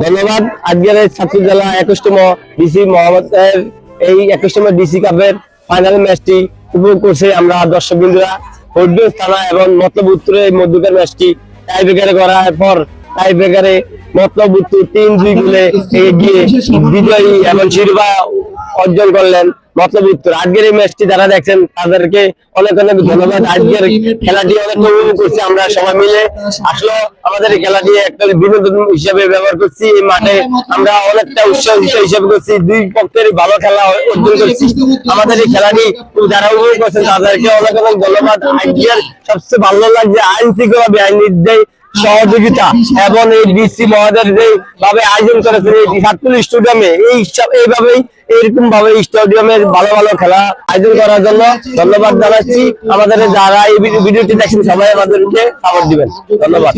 ধন্যবাদ। আজকের ছাত্রী জেলা একুশতম ডিসি মোহাম্মদের এই একুশতম ডিসি কাপের ফাইনাল ম্যাচটি উপভোগ করছে আমরা দর্শক বিন্দুরা হরিদ্বার থানা এবং মতলব উত্তরের মধ্যকার ম্যাচটি টাই ব্রেকারে করার পর টাই ব্রেকারে মতলব উত্তর তিন দুই গোলে এগিয়ে বিজয়ী এবং শিরোপা অর্জন করলেন। আজকের এই ম্যাচটি যারা দেখছেন, তাদেরকে অনেক অনেক ধন্যবাদ। আজকের খেলাটি অনেক উপভোগ করছি আমরা সবাই মিলে। আসলে আমাদের এই খেলাটি একটা বিনোদন হিসেবে ব্যবহার করছি। এই মাঠে আমরা অনেকটা উৎসাহ করছি। দুই পক্ষের ভালো খেলা অর্জন করছি। আমাদের এই খেলাটি যারা উপভোগ করছেন, তাদেরকে অনেক অনেক ধন্যবাদ। আজকের সবচেয়ে ভালো লাগছে। আইন শৃঙ্খলা যে সহযোগিতা এবং এই ডিসি মহাদেশ যে ভাবে আয়োজন করেছেন এই সাতপুল স্টেডিয়ামে এই এইভাবেই এরকম ভাবে স্টেডিয়ামের ভালো ভালো খেলা আয়োজন করার জন্য ধন্যবাদ জানাচ্ছি। আমাদের যারা এই ভিডিওটি দেখেন, সবাই আমাদেরকে সাপোর্ট দিবেন। ধন্যবাদ।